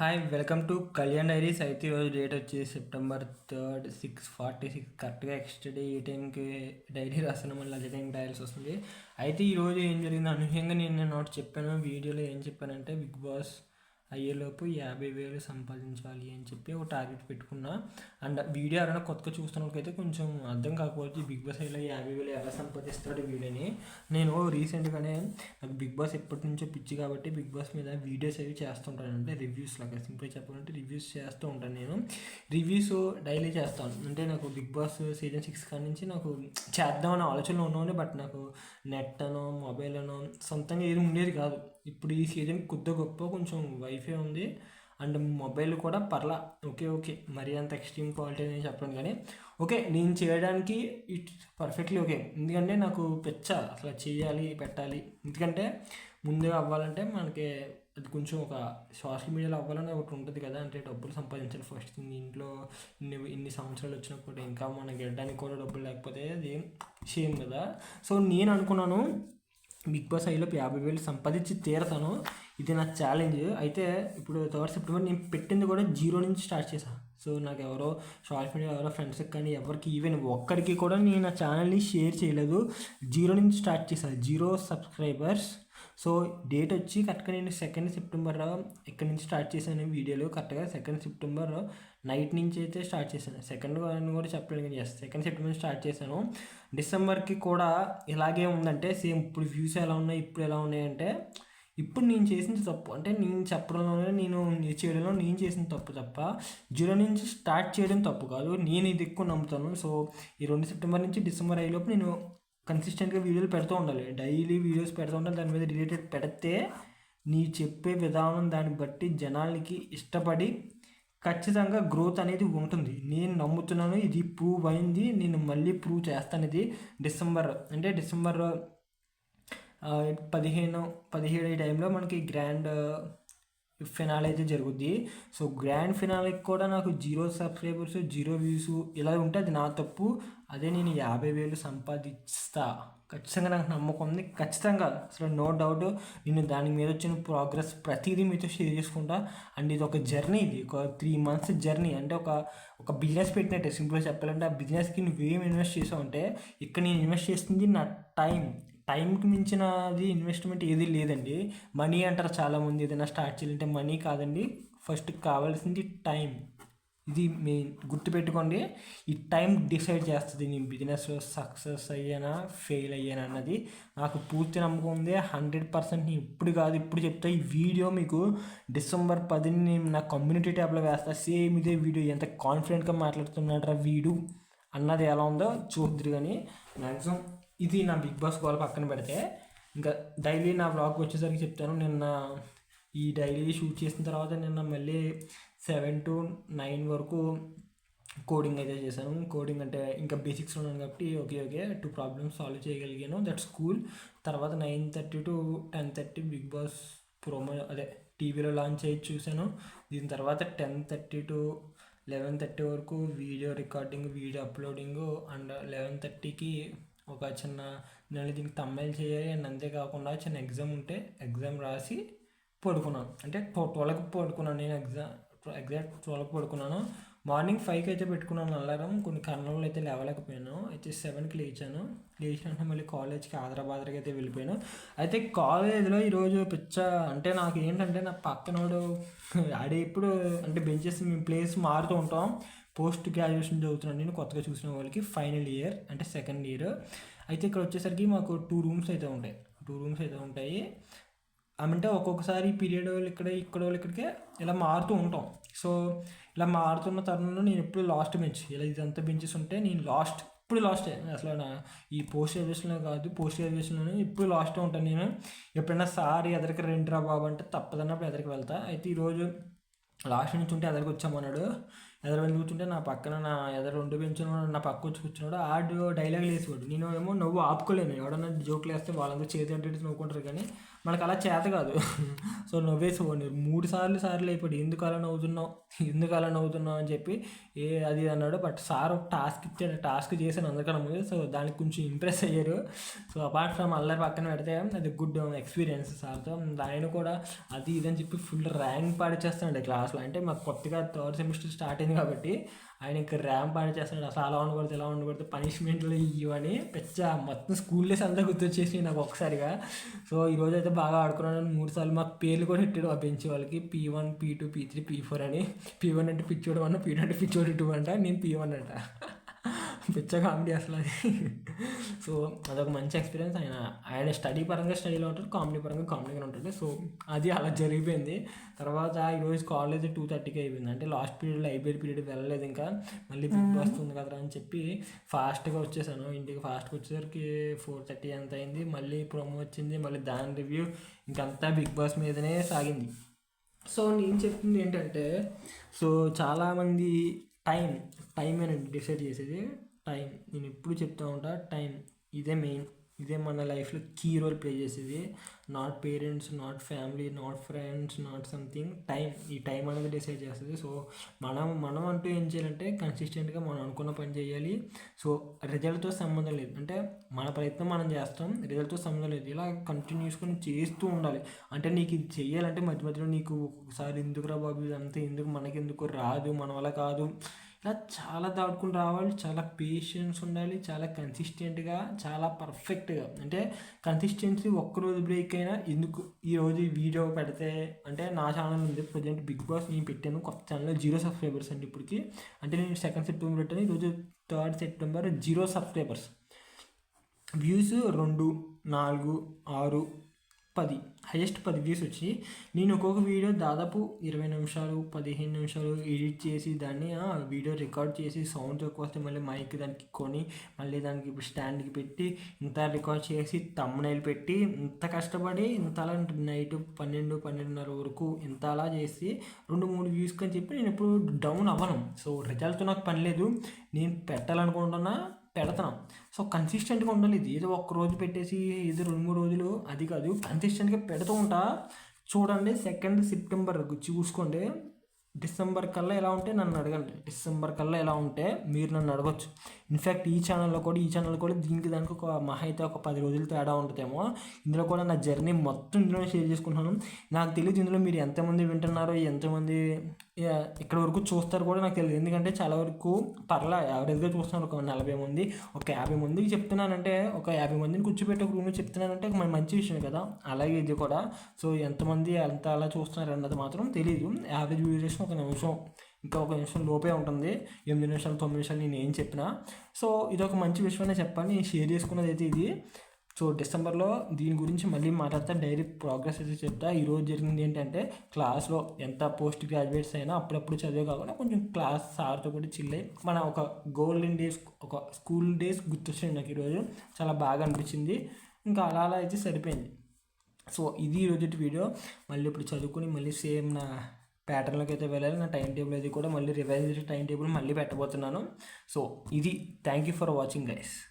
Hi welcome to Kalyan diaries అయితే ఈరోజు date వచ్చి September third six forty six కరెక్ట్గా ఎక్స్టర్డే ఈ టైంకి డైరీ రాసిన మళ్ళీ అదే టైంకి రాయాల్సి వస్తుంది. అయితే ఈరోజు ఏం జరిగింది? అనూహ్యంగా నేను నోట్ చెప్పాను. వీడియోలో ఏం చెప్పానంటే బిగ్ బాస్ అయ్యేలోపు యాభై వేలు సంపాదించాలి అని చెప్పి ఒక టార్గెట్ పెట్టుకున్నా. అండ్ వీడియో ఎవరైనా కొత్తగా చూస్తున్నకైతే కొంచెం అర్థం కాకపోతే బిగ్ బాస్ అయ్యేలో యాభై వేలు ఎలా సంపాదిస్తాడు వీడియోని నేను రీసెంట్గానే నాకు బిగ్ బాస్ ఎప్పటి నుంచో పిచ్చి కాబట్టి బిగ్ బాస్ మీద వీడియోస్ అవి చేస్తుంటాను. అంటే రివ్యూస్ లాగా సింపుల్ చెప్పాలంటే రివ్యూస్ చేస్తూ ఉంటాను నేను. రివ్యూస్ డైలీ చేస్తాను. అంటే నాకు బిగ్ బాస్ సీజన్ సిక్స్ కాడి నుంచి నాకు చేద్దామనే ఆలోచనలో ఉన్నాను బట్ నాకు నెట్ అనో మొబైల్ అనో సొంతంగా ఏది ఉండేది కాదు. ఇప్పుడు ఈ సీజన్ కొద్ది గొప్ప కొంచెం వైఫై ఉంది. అండ్ మొబైల్ కూడా పర్లా. Okay okay. మరీ అంత ఎక్స్ట్రీమ్ క్వాలిటీ అని చెప్పాను కానీ. ఓకే నేను చేయడానికి ఇట్ పర్ఫెక్ట్లీ ఓకే. ఎందుకంటే నాకు పెచ్చ అసలు చేయాలి పెట్టాలి. ఎందుకంటే ముందుగా అవ్వాలంటే మనకి అది కొంచెం ఒక సోషల్ మీడియాలో అవ్వాలని ఒకటి ఉంటుంది కదా. అంటే డబ్బులు సంపాదించాలి ఫస్ట్. ఇంట్లో ఇన్ని ఇన్ని సంవత్సరాలు వచ్చినప్పుడు ఇంకా మనకి వెళ్ళడానికి కూడా డబ్బులు లేకపోతే అది సేమ్ కదా. సో నేను అనుకున్నాను బిగ్ బాస్ ఐలోపు యాభై వేలు సంపాదించి తీరతాను. ఇది నా ఛాలెంజ్ అయితే ఇప్పుడు థర్డ్ సెప్టెంబర్ నేను పెట్టింది కూడా జీరో నుంచి స్టార్ట్ చేశాను సో నాకు ఎవరో సోషల్ మీడియా ఎవరో ఫ్రెండ్స్కి కానీ ఎవరికి ఈవెన్ ఒక్కరికి కూడా నేను నా ఛానల్ని షేర్ చేయలేదు. జీరో నుంచి స్టార్ట్ చేశాను జీరో సబ్స్క్రైబర్స్ సో డేట్ వచ్చి కరెక్ట్గా నేను సెకండ్ సెప్టెంబర్ ఇక్కడ నుంచి స్టార్ట్ చేశాను వీడియోలు కరెక్ట్గా సెకండ్ సెప్టెంబర్ నైట్ నుంచి అయితే స్టార్ట్ చేశాను. సెకండ్ అని కూడా చెప్పలేదు కానీ ఎస్ సెకండ్ సెప్టెంబర్ స్టార్ట్ చేశాను. డిసెంబర్కి కూడా ఇలాగే ఉందంటే సేమ్ ఇప్పుడు వ్యూస్ ఎలా ఉన్నాయి ఇప్పుడు ఎలా ఉన్నాయంటే ఇప్పుడు నేను చేసిన తప్పు అంటే నేను చెప్పడంలోనే నేను చేయడంలో నేను చేసిన తప్పు తప్ప జీరో నుంచి స్టార్ట్ చేయడం తప్పు కాదు. నేను ఇది ఎక్కువ నమ్ముతాను. సో ఈ రెండు సెప్టెంబర్ నుంచి డిసెంబర్ అయ్యేలోపు నేను కన్సిస్టెంట్గా వీడియోలు పెడుతూ ఉండాలి. డైలీ వీడియోస్ పెడుతూ ఉండాలి. దాని మీద రిలేటెడ్ పెడితే నీ చెప్పే విధానం దాన్ని బట్టి జనాలకి ఇష్టపడి ఖచ్చితంగా గ్రోత్ అనేది ఉంటుంది. నేను నమ్ముతున్నాను ఇది ప్రూవ్ అయింది నేను మళ్ళీ ప్రూవ్ చేస్తాను ఇది డిసెంబర్. అంటే డిసెంబర్ పదిహేను పదిహేడు ఈ టైంలో మనకి గ్రాండ్ ఫినాల్ అయితే జరుగుద్ది. సో గ్రాండ్ ఫినాల్కి కూడా నాకు జీరో సబ్స్క్రైబర్స్ జీరో వ్యూస్ ఇలా ఉంటే అది నా తప్పు. అదే నేను యాభై వేలు సంపాదిస్తా. ఖచ్చితంగా నాకు నమ్మకం ఉంది. ఖచ్చితంగా. అసలు నో డౌట్. నేను దాని మీద వచ్చిన ప్రోగ్రెస్ ప్రతిదీ మీతో షేర్ చేసుకుంటా. అండ్ ఇది ఒక జర్నీ. ఇది ఒక త్రీ మంత్స్ జర్నీ. అంటే ఒక ఒక బిజినెస్ పెట్టినట్టే. సింపుల్గా చెప్పాలంటే ఆ బిజినెస్కి నువ్వేం ఇన్వెస్ట్ చేసావు అంటే ఇక్కడ నేను ఇన్వెస్ట్ చేస్తుంది నా టైం. టైంకి మించినది ఇన్వెస్ట్మెంట్ ఏది లేదండి. మనీ అంటారు చాలామంది ఏదైనా స్టార్ట్ చేయాలంటే మనీ కాదండి. ఫస్ట్ కావాల్సింది టైం. ఇది మెయిన్ గుర్తుపెట్టుకోండి. ఈ టైం డిసైడ్ చేస్తుంది నేను బిజినెస్లో సక్సెస్ అయ్యానా ఫెయిల్ అయ్యానా అన్నది. నాకు పూర్తి నమ్మకం ఉంది. హండ్రెడ్ పర్సెంట్ నేను ఇప్పుడు కాదు ఇప్పుడు చెప్తా. ఈ వీడియో మీకు డిసెంబర్ పదిని నేను నా కమ్యూనిటీ ట్యాబ్లో వేస్తా. సేమ్ ఇదే వీడియో. ఎంత కాన్ఫిడెంట్గా మాట్లాడుతున్నాడు వీడు? అన్నది ఎలా ఉందో చూద్దరు కానీ మ్యాక్సిమం ఇది నా బిగ్ బాస్ గోల్ పక్కన పెడితే ఇంకా డైలీ నా బ్లాగ్ వచ్చేసరికి చెప్తాను. నిన్న ఈ డైలీ షూట్ చేసిన తర్వాత నిన్న మళ్ళీ సెవెన్ టు నైన్ వరకు కోడింగ్ అయితే చేశాను. కోడింగ్ అంటే ఇంకా బేసిక్స్ ఉన్నాను కాబట్టి okay okay two problems solve చేయగలిగాను. దట్ స్కూల్ తర్వాత nine thirty to ten thirty Bigg Boss promo అదే టీవీలో లాంచ్ అయ్యి చూశాను. దీని తర్వాత ten thirty to eleven thirty వరకు video recording video uploading and eleven థర్టీకి ఒక చిన్న నేను దీనికి తమ్మాయిలు చేయాలి అండ్ అంతేకాకుండా చిన్న ఎగ్జామ్ ఉంటే ఎగ్జామ్ రాసి పడుకున్నాను. అంటే ట్వెల్వ్కి పడుకున్నాను నేను ఎగ్జామ్ ఎగ్జాక్ట్ ట్వెల్వ్కి పడుకున్నాను. మార్నింగ్ ఫైవ్కి అయితే పెట్టుకున్నాను అలారం కొన్ని కారణాలు అయితే లేవలేకపోయాను. అయితే సెవెన్కి లేచాను. లేచినట్టు మళ్ళీ కాలేజ్కి ఆదరాబాద్కి అయితే వెళ్ళిపోయాను. అయితే కాలేజ్లో ఈరోజు పిచ్చ అంటే నాకు ఏంటంటే నా పక్కనోడు ఆడే ఇప్పుడు అంటే బెంచెస్ ప్లేస్ మారుతూ ఉంటాం. పోస్ట్ గ్రాడ్యుయేషన్ చదువుతున్నాను. నేను కొత్తగా చూసిన వాళ్ళకి ఫైనల్ ఇయర్ అంటే సెకండ్ ఇయర్. అయితే ఇక్కడ వచ్చేసరికి మాకు టూ రూమ్స్ అయితే ఉంటాయి. టూ రూమ్స్ అయితే ఉంటాయి. అంటే ఒక్కొక్కసారి పీరియడ్ వాళ్ళు ఇక్కడ ఇక్కడ వాళ్ళు ఇక్కడికే ఇలా మారుతూ ఉంటాం. సో ఇలా మారుతున్న తరుణంలో నేను ఎప్పుడు లాస్ట్ బెంచ్ ఇలా ఇదంతా బెంచెస్ ఉంటే నేను లాస్ట్ ఇప్పుడు లాస్ట్ అసలు నా ఈ పోస్ట్ గ్రాడ్యుయేషన్లో కాదు పోస్ట్ గ్రాడ్యుయేషన్లో ఇప్పుడు లాస్ట్ ఉంటాను నేను. ఎప్పుడైనా సార్ ఎదరికి రెండురా బాబు అంటే తప్పదన్నప్పుడు ఎదరికి వెళ్తా. అయితే ఈరోజు లాస్ట్ నుంచి ఉంటే ఎదరికి వచ్చామన్నాడు ఎదరు వెళ్ళి కూర్చుంటే నా పక్కన నా ఎదరు రెండు పెంచున్నాడు నా పక్క వచ్చి కూర్చున్నాడు. ఆడు డైలాగ్ వేసేవాడు. నేను ఏమో నవ్వు ఆపుకోలేను. ఎవడన్నా జోకులు వేస్తే వాళ్ళందరూ చేతి అంటే నవ్వుకుంటారు కానీ మనకు అలా చేత కాదు. సో నవ్వేసుకోండి మూడు సార్లు సార్లు అయిపోయి ఎందుకు అలా నవ్వుతున్నావు? ఎందుకు అలా నవ్వుతున్నావు అని చెప్పి ఏ అది అన్నాడు. బట్ సార్ ఒక టాస్క్ ఇచ్చాడు. టాస్క్ చేశాను అందరికన్నా ముందు. సో దానికి కొంచెం ఇంప్రెస్ అయ్యారు. సో అపార్ట్ ఫ్రమ్ అల్లరి పక్కన పెడితే అది గుడ్ ఎక్స్పీరియన్స్ సార్తో. ఆయన కూడా అది ఇది అని చెప్పి ఫుల్ ర్యాంక్ పాడిచేస్తాడు క్లాస్లో అంటే మాకు కొత్తగా థర్డ్ సెమిస్టర్ స్టార్ట్ అయింది కాబట్టి ఆయన ఇంకా ర్యాంప్ పాడిచేస్తున్నాడు అసలు అలా ఉండకూడదు ఇలా ఉండకూడదు పనిష్మెంట్లు ఇవని పెచ్చ మొత్తం స్కూల్ డేస్ అంతా గుర్తొచ్చేసి నాకు ఒకసారిగా సో ఈరోజు అయితే బాగా ఆడుకున్నాను. మూడు సార్లు మాకు పేర్లు కూడా పెట్టాడు ఆ బెంచ్ వాళ్ళకి. P one P two P three P four అని. పీ వన్ అంటే పిచ్చోడు వన్ పీ టూ అంటే పిచ్చోడు టూ అంట. నేను పీ వన్ అంట. పిచ్చ కామెడీ అసలు అది. సో అదొక మంచి ఎక్స్పీరియన్స్. ఆయన ఆయన స్టడీ పరంగా స్టడీలో ఉంటాడు కామెడీ పరంగా కామెడీగా ఉంటాడు. సో అది అలా జరిగిపోయింది. తర్వాత ఈరోజు కాలేజ్ టూ థర్టీకి అయిపోయింది. అంటే లాస్ట్ పీరియడ్లో అయిపోయి పీరియడ్ వెళ్ళలేదు ఇంకా. మళ్ళీ బిగ్ బాస్ ఉంది కదా అని చెప్పి ఫాస్ట్గా వచ్చేసాను. ఇంటికి ఫాస్ట్గా వచ్చేసరికి ఫోర్ థర్టీ ఎంత అయింది. మళ్ళీ ప్రోమో వచ్చింది. మళ్ళీ దాని రివ్యూ ఇంకంతా బిగ్ బాస్ మీదనే సాగింది. సో నేను చెప్తుంది ఏంటంటే సో చాలామంది టైం టైం అని డిసైడ్ చేసేది టైం. నేను ఎప్పుడు చెప్తూ ఉంటా టైం. ఇదే మెయిన్. ఇదే మన లైఫ్లో కీ రోల్ ప్లే చేసేది. Not parents not family not friends not something. Time. ఈ టైం అనేది డిసైడ్ చేస్తుంది. సో మనం మనం అంటూ ఏం చేయాలంటే కన్సిస్టెంట్గా మనం అనుకున్న పని చేయాలి. సో రిజల్ట్తో సంబంధం లేదు. అంటే మన ప్రయత్నం మనం చేస్తాం. రిజల్ట్తో సంబంధం లేదు. ఇలా కంటిన్యూస్గా చేస్తూ ఉండాలి. అంటే నీకు ఇది చేయాలంటే మధ్య మధ్యలో నీకు ఒకసారి ఎందుకురా బాబు? ఇదంతా ఎందుకు? మనకెందుకు? రాదు. మన వల్ల కాదు. ఇలా చాలా దాటుకుని రావాలి చాలా పేషెన్స్ ఉండాలి చాలా కన్సిస్టెంట్గా చాలా పర్ఫెక్ట్గా అంటే కన్సిస్టెన్సీ ఒక్కరోజు బ్రేక్ అయినా ఎందుకు ఈరోజు వీడియో పెడితే అంటే నా ఛానల్ ఉంది ప్రజెంట్ బిగ్ బాస్ నేను పెట్టాను కొత్త ఛానల్ జీరో సబ్స్క్రైబర్స్ అండి ఇప్పటికి. అంటే నేను సెకండ్ సెప్టెంబర్ పెట్టాను ఈరోజు third September zero subscribers views రెండు నాలుగు ఆరు పది హైయెస్ట్ పది వ్యూస్ వచ్చి నేను ఒక్కొక్క వీడియో దాదాపు ఇరవై నిమిషాలు పదిహేను నిమిషాలు ఎడిట్ చేసి దాన్ని వీడియో రికార్డ్ చేసి సౌండ్ ఎక్కువ వస్తే మళ్ళీ మైక్ దానికి కొని మళ్ళీ దానికి స్టాండ్కి పెట్టి ఇంత రికార్డ్ చేసి తమ్మునైలు పెట్టి ఇంత కష్టపడి ఇంతలా నైట్ పన్నెండు పన్నెండున్నర వరకు ఇంత అలా చేసి రెండు మూడు వ్యూస్కి అని చెప్పి నేను ఇప్పుడు డౌన్ అవ్వను. సో రిజల్ట్తో నాకు పని లేదు. నేను పెట్టాలనుకుంటున్నా పెడతాం. సో కన్సిస్టెంట్గా ఉండాలి. ఇది ఏదో ఒక్క రోజు పెట్టేసి ఏదో రెండు మూడు రోజులు అది కాదు. కన్సిస్టెంట్గా పెడుతూ ఉంటా. చూడండి సెకండ్ సెప్టెంబర్ చూసుకోండి. డిసెంబర్ కల్లా ఎలా ఉంటే నన్ను అడగండి. డిసెంబర్ కల్లా ఎలా ఉంటే మీరు నన్ను అడగచ్చు. ఇన్ఫ్యాక్ట్ ఈ ఛానల్లో కూడా ఈ ఛానల్ కూడా దీనికి దానికి ఒక మహా అయితే ఒక పది రోజులు తేడా ఉంటుందేమో. ఇందులో కూడా నా జర్నీ మొత్తం ఇందులో షేర్ చేసుకుంటున్నాను. నాకు తెలియదు ఇందులో మీరు ఎంతమంది వింటున్నారో ఎంతమంది ఇక్కడ వరకు చూస్తారు కూడా నాకు తెలియదు. ఎందుకంటే చాలా వరకు పర్లా యావరేజ్గా చూస్తున్నారు ఒక నలభై మంది ఒక యాభై మందికి చెప్తున్నానంటే ఒక యాభై మందిని కూర్చోబెట్టి ఒక రూమ్లో చెప్తున్నానంటే మన మంచి విషయం కదా. అలాగే ఇది కూడా. సో ఎంతమంది ఎంత అలా చూస్తున్నారు అన్నది మాత్రం తెలియదు యావరేజ్ వ్యూరేషన్ ఒక నిమిషం ఇంకా ఒక నిమిషం లోపే ఉంటుంది. ఎనిమిది నిమిషాలు తొమ్మిది నిమిషాలు నేను ఏం చెప్పినా. సో ఇది ఒక మంచి విషయమే చెప్పాలి. నేను షేర్ చేసుకున్నది అయితే ఇది. సో డిసెంబర్లో దీని గురించి మళ్ళీ మాట్లాడతా డైరీ ప్రోగ్రెస్ అయితే చెప్తా ఈరోజు జరిగింది ఏంటంటే క్లాస్లో ఎంత పోస్ట్ గ్రాడ్యుయేట్స్ అయినా అప్పుడప్పుడు చదివే కాకుండా కొంచెం క్లాస్ సార్తో కూడా చిల్లై మన ఒక గోల్డెన్ డేస్ ఒక స్కూల్ డేస్ గుర్తొచ్చింది నాకు ఈరోజు. చాలా బాగా అనిపించింది. ఇంకా అలా అలా అయితే సరిపోయింది. సో ఇది ఈరోజు వీడియో. మళ్ళీ ఇప్పుడు చదువుకుని మళ్ళీ సేమ్ నా ప్యాటర్న్లోకి అయితే వెళ్ళాలి. నా టైం టేబుల్ అది కూడా మళ్ళీ రివైజ్ టైం టేబుల్ మళ్ళీ పెట్టబోతున్నాను. సో ఇది thank you for watching guys.